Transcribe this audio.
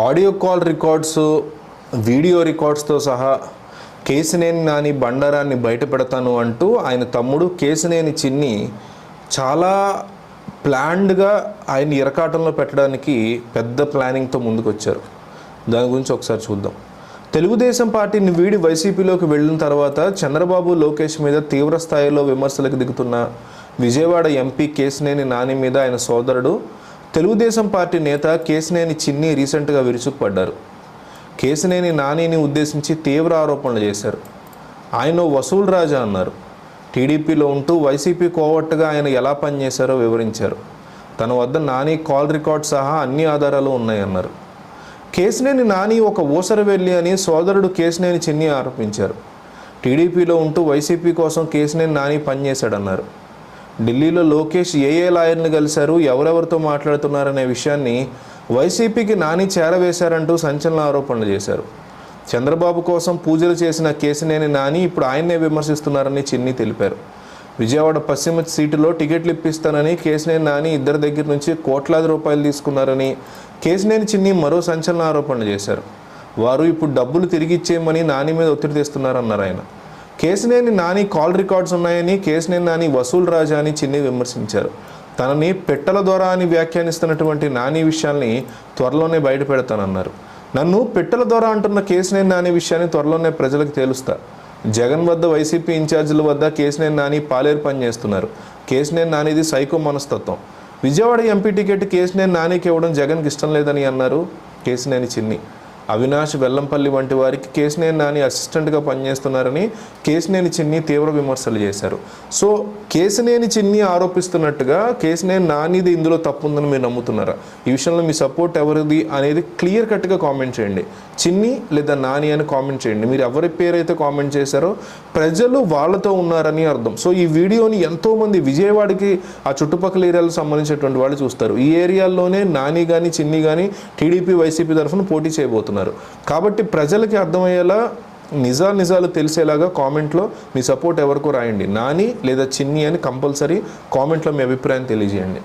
Audio call records video రికార్డ్స్తో సహా కేసినేని నాని బండారాన్ని బయటపెడతాను అంటూ ఆయన తమ్ముడు కేసినేని చిన్ని చాలా ప్లాన్డ్గా ఆయన ఇరకాటంలో పెట్టడానికి పెద్ద ప్లానింగ్తో ముందుకు వచ్చారు దాని గురించి ఒకసారి చూద్దాం. తెలుగుదేశం పార్టీని వీడి వైసీపీలోకి వెళ్ళిన తర్వాత చంద్రబాబు లోకేష్ మీద తీవ్ర స్థాయిలో విమర్శలకు దిగుతున్న విజయవాడ ఎంపీ కేసినేని నాని మీద ఆయన సోదరుడు తెలుగుదేశం పార్టీ నేత కేసినేని చిన్ని రీసెంట్గా విరుచుకుపడ్డారు. కేసినేని నానిని ఉద్దేశించి తీవ్ర ఆరోపణలు చేశారు. ఆయన వసూల్ రాజా అన్నారు. టీడీపీలో ఉంటూ వైసీపీ కోవట్టుగా ఆయన ఎలా పనిచేశారో వివరించారు. తన వద్ద నాని కాల్ రికార్డ్ సహా అన్ని ఆధారాలు ఉన్నాయన్నారు. కేసినేని నాని ఒక ఊసరవెల్లి అని సోదరుడు కేసినేని చిన్ని ఆరోపించారు. టీడీపీలో ఉంటూ వైసీపీ కోసం కేసినేని నాని పనిచేశాడన్నారు. ఢిల్లీలో లోకేష్ ఏ ఏ లాయర్ని కలిశారు ఎవరెవరితో మాట్లాడుతున్నారనే విషయాన్ని వైసీపీకి నాని చేరవేశారంటూ సంచలన ఆరోపణలు చేశారు. చంద్రబాబు కోసం పూజలు చేసిన కేసినేని నాని ఇప్పుడు ఆయన్నే విమర్శిస్తున్నారని చిన్ని తెలిపారు. విజయవాడ పశ్చిమ సీటులో టికెట్లు ఇప్పిస్తానని కేసినేని నాని ఇద్దరి దగ్గర నుంచి కోట్లాది రూపాయలు తీసుకున్నారని కేసినేని చిన్ని మరో సంచలన ఆరోపణలు చేశారు. వారు ఇప్పుడు డబ్బులు తిరిగి ఇచ్చేయమని నాని మీద ఒత్తిడి తెస్తున్నారన్నారు ఆయన. కేసినేని నాని కాల్ రికార్డ్స్ ఉన్నాయని కేసినేని నాని వసూల్ రాజా అని చిన్ని విమర్శించారు. తనని పెట్టల ద్వారా అని వ్యాఖ్యానిస్తున్నటువంటి నాని విషయాల్ని త్వరలోనే బయట పెడతానన్నారు నన్ను పెట్టెల ద్వారా అంటున్న కేసినేని నాని విషయాన్ని త్వరలోనే ప్రజలకు తేలుస్తా. జగన్ వద్ద వైసీపీ ఇన్ఛార్జీల వద్ద కేసినేని నాని పాలేరు పని చేస్తున్నారు. కేసినేని నానిది సైకో మనస్తత్వం. విజయవాడ ఎంపీ టికెట్ కేసినేని నానికి ఇవ్వడం జగన్కి ఇష్టం లేదని అన్నారు కేసినేని చిన్ని. అవినాష్ వెల్లంపల్లి వంటి వారికి కేసినేని నాని అసిస్టెంట్గా పనిచేస్తున్నారని కేశనేని చిన్ని తీవ్ర విమర్శలు చేశారు. సో కేశనేని చిన్ని ఆరోపిస్తున్నట్టుగా కేసినేని నానిది ఇందులో తప్పు ఉందని మీరు నమ్ముతున్నారా? ఈ విషయంలో మీ సపోర్ట్ ఎవరిది అనేది క్లియర్ కట్గా కామెంట్ చేయండి. చిన్ని లేదా నాని అని కామెంట్ చేయండి. మీరు ఎవరి పేరైతే కామెంట్ చేశారో ప్రజలు వాళ్ళతో ఉన్నారని అర్థం. సో ఈ వీడియోని ఎంతోమంది విజయవాడకి ఆ చుట్టుపక్కల ఏరియాలకు సంబంధించినటువంటి వాళ్ళు చూస్తారు. ఈ ఏరియాల్లోనే నాని కానీ చిన్ని కానీ టీడీపీ వైసీపీ తరఫున పోటీ చేయబోతున్నారు. కాబట్టి ప్రజలకి అర్థమయ్యేలా నిజా నిజాలు తెలిసేలాగా కామెంట్లో మీ సపోర్ట్ ఎవరికో రాయండి. నాని లేదా చిన్ని అని కంపల్సరీ కామెంట్లో మీ అభిప్రాయం తెలియజేయండి.